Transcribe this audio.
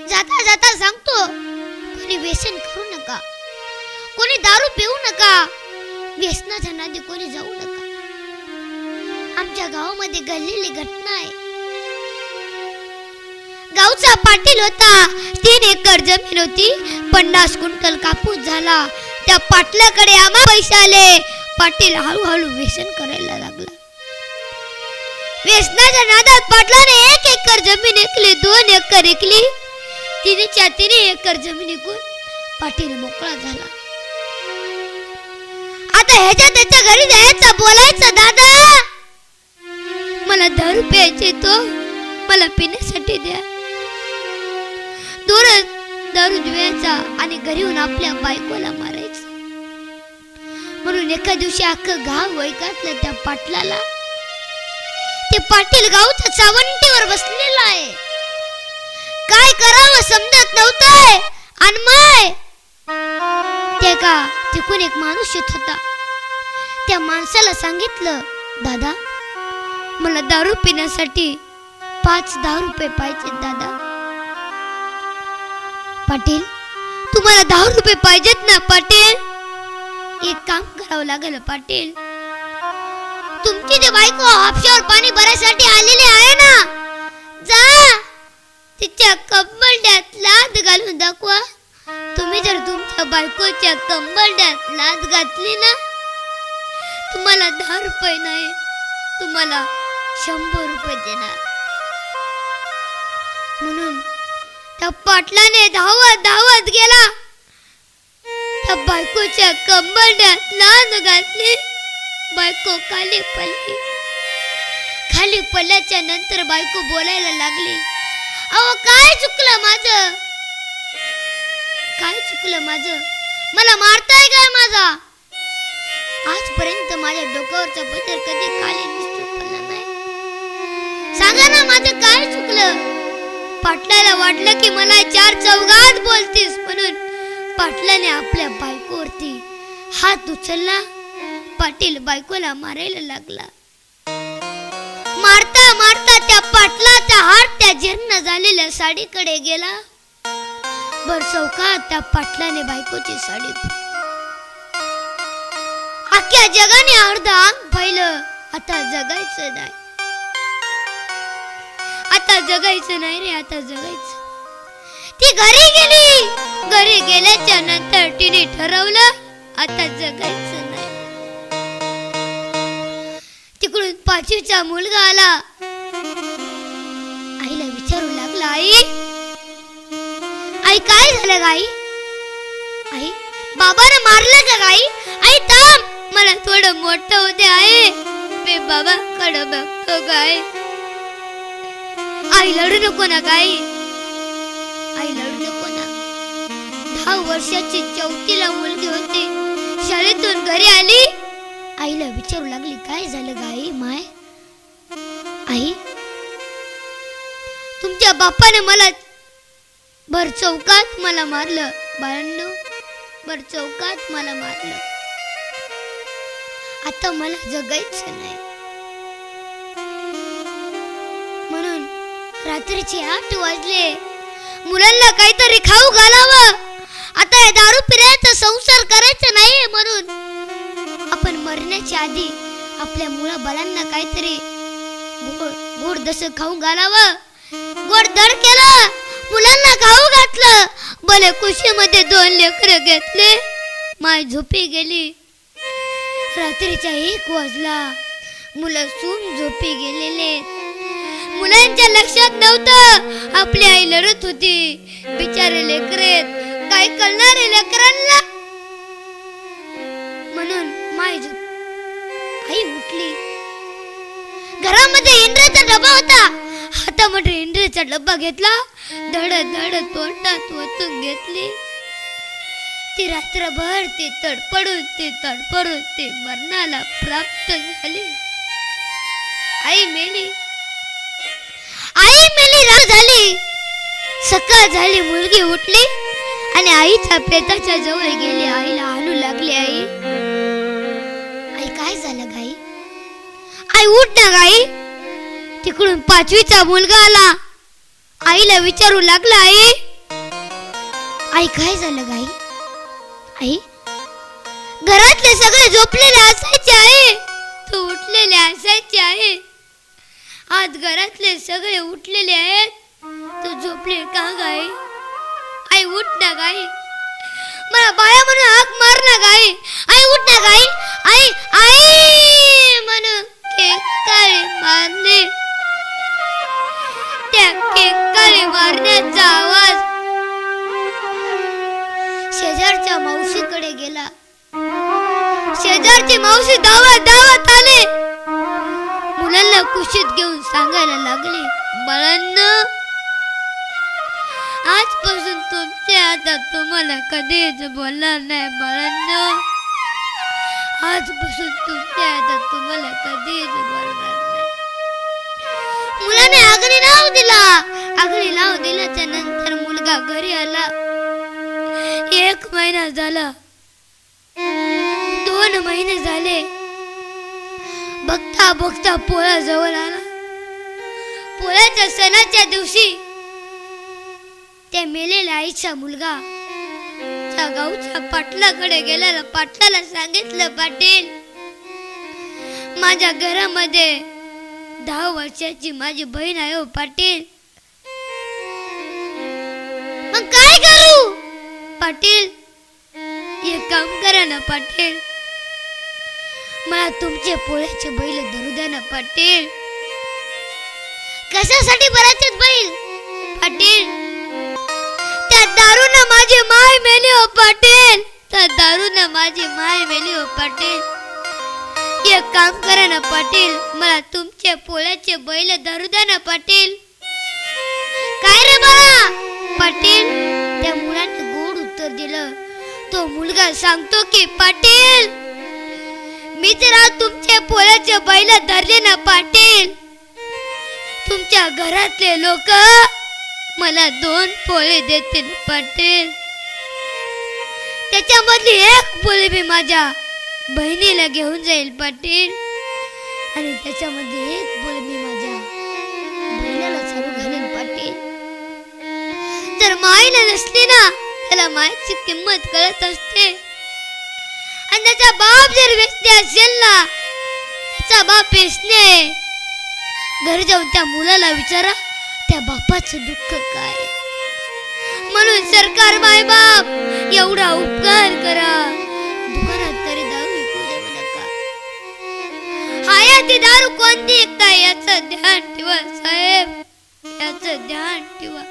जाता जाता सांगतो कोणी व्यसन करू नका. कोणी दारू पिऊ नका. व्यसनाच्या नादी कोणी जाऊ नका. आमच्या गावामध्ये घडलेली घटना आहे. गावचा पाटील होता. तीन एकर जमीन होती. पन्नास क्विंटल कापूस झाला. त्या पाटलाकडे आम्हा पैसे आले. पाटील हळूहळू व्यसन करायला लागला. व्यसनाच्या नादात पाटलाने एक एकर जमीन ऐकली दोन एकर ऐकली तिनेच्या तिने एकर जमीन ऐकून पाटील मोकळा झाला. आता ह्याच्या त्याच्या घरी जायचं बोलायचं दादा. मला दहा प्यायचे तो. मला पिण्यासाठी द्या. दूरच दारू द्यायचा आणि घरी येऊन आपल्या बायकोला मारायचं. म्हणून एका दिवशी अख्खं गाव वैकातलं त्या पाटलाला. ते पाटील गावच्या चावंटीवर बसलेला आहे. काय करावं समजत नव्हतंय. अनमय ते का तिकून एक माणूस येत होता. त्या माणसाला सांगितलं दादा मला दारू पिण्यासाठी पाच दहा रुपये पाहिजे दादा. पाटील तुम्हाला दहा रुपये पाहिजेत ना पाटील? एक काम करावं लागेल पाटील. तुमची ते बायको ऑफशोर पाणी भरायसाठी आलेली आहे ना. जा तिच्या कंबरड्यात लाद घालून दाखवा. तुम्ही जर तुमच्या बायकोच्या कंबरड्यात लाद घातली ना तुम्हाला दहा रुपये नाही तुम्हाला शंभर रुपये देणार. म्हणून त्या पाटलाने धावत धावत गेला. त्या बायकोच्या कंबरड्यात लाद घातली. बायको खाली पडली. खाली पडल्याच्या नंतर बायको बोलायला लागली. अहो काय चुकलं माझं? काय चुकलं माझं? मला मारताय काय माझा? आजपर्यंत माझ्या डोक्यावरचा बदल कधी खाली पडला नाही. सांगा ना माझं काय चुकलं? पाटलाला वाटलं की मला चार चौघात बोलतीस म्हणून पाटलाने आपल्या बायकोवरती हात उचलला. पाटील बायकोला मारायला लागला. मारता मारता त्या पाटलाचा हार त्या जीर्ण झालेल्या साडीकडे गेला. बर चौकात त्या पाटलाने बायकोची साडी अख्ख्या जगाने अर्ध अंग पाहिलं आता जगायचं नाही. आता जगायचं नाही रे आता जगायचं. ती घरी गेली. घरी गेल्याच्यानंतर तिने ठरवलं आता जगायचं नाही. तिकडून पाचवीचा मुलगा आला. विचारू लागला आई. आई काय झालं गाई आई? बाबाने मारलं का गाई आई थांब मला थोडं मोठं होते आहे मी बाबा कड बघतो गाय आई. लढू नको ना गाई आई. लढू नको ना. दहा वर्षाची चौथीला मुलगी होती. शाळेतून घरी आली. आईला विचारू लागली काय झालं गाई माय? आई तुमच्या बापाने मला भर चौकात मला मारलं. बाळांनो भर चौकात मला मारलं. आता मला जगायचं नाही. म्हणून रात्रीचे आठ वाजले. मुलांना काहीतरी खाऊ घालावं. आता दारू पिण्याचा संसार करायचा नाही म्हणून. आपण मरण्याच्या आधी आपल्या मुला बाळांना काहीतरी गोड गोड जसं खाऊ घालावं. गोडधड केलं. मुलांना खाऊ घातलं. भले कुशीमध्ये दोन लेकर घेतले. माय झोपी गेली. रात्रीचा एक वाजला. मुलं सून झोपी गेलेले. मुलांच्या लक्षात नव्हतं. आपली आई लढत होती. बिचारे लेकरेत काय करणारे लेकरांना? म्हणून माय झोप आई उठली. घरामध्ये इंद्राचा डबा होता. हातामध्ये इंद्राचा डब्बा घेतला. धड धड तोंडात ओतून घेतली. ती रात्रभर ती तडपडून ती तडपडून ती मरणाला प्राप्त झाली. आई मेली. आई मेली रात झाली. सकाळ झाली मुलगी उठली. आणि आईच्या पेताच्या जवळ गेली. आईला हालू लागली आई. आई काय झालं गाई आई उठ ना गाई तिकडून पाचवीचा मुलगा आला. आईला विचारू लागला आई आई काय झालं गाई? आई घरातले सगळे झोपलेले असायचे आहे. तू उठलेले असायचे आहे. आज घरातले सगळे उठलेले आहेत. तू झोपले का गाई? आई उठ ना गाई. मला बाया म्हणून हाक मार ना गाई. आई उठ ना गाई. शेजारच्या मावशीकडे गेला. शेजारची मावशी धावत धावत आले. मुलांना कुशीत घेऊन सांगायला लागले बाळांना आजपासून तुमच्या आता तुम्हाला कधीच बोलणार नाही बाळांना. आजपासून तुमच्या आता तुम्हाला कधीच बोलणार नाही. मुलाने आगरी नाव दिला. आगरी नाव दिल्याच्या नंतर मुलगा घरी आला. एक महिना झाला. दोन महिने झाले. बघता बघता पोळा जवळ आला. पोळ्याच्या सणाच्या दिवशी त्या मेलेल्या आईचा मुलगा त्या गावच्या पाटलाकडे गेलेला पाटलाला सांगितलं पाटील माझ्या घरामध्ये दहा वर्षाची माझी बहीण आहे हो पाटील. पाटील? एक काम करा ना पाटील. मला तुमचे पोळ्याचे बैल धरू द्या ना पाटील. कशासाठी भरायचे बैल? पाटील. त्या दारूनं माझी माय मेली हो पाटील. त्या दारूनं माझी माय मेली हो पाटील. एक काम करा ना पाटील. मला तुमचे पोळ्याचे बैल धरू द्या ना पाटील. काय रे बाळा? पाटील त्या मुलाने उत्तर दिलं. तो मुलगा सांगतो की पाटील मी जरा तुमच्या तुमचे पोळ्याचे बैल धरले ना पाटील. तुमच्या घरातले लोक मला दोन पोळे देतील पाटील. त्याच्यामधली एक पोळी मी माझ्या बहिणीला घेऊन जाईल पाटील. आणि त्याच्यामध्ये एक पोळी मी माझ्या बहिणीला चालू पाटील. जर माईला नसली ना त्याला मायची किंमत कळत असते. आणि त्याचा बाप जर व्यक्ती असेल ना त्याचा बाप वेचणे घरी जाऊन त्या मुलाला विचारा त्या बापाचं दुःख काय? म्हणून सरकार माय बाप एवढा उपकार करा. दुकानात तरी दारू विकू देऊ नका. हाया ती दारू कोणती एकता याचं ध्यान ठेवा साहेब. याचं ध्यान ठेवा.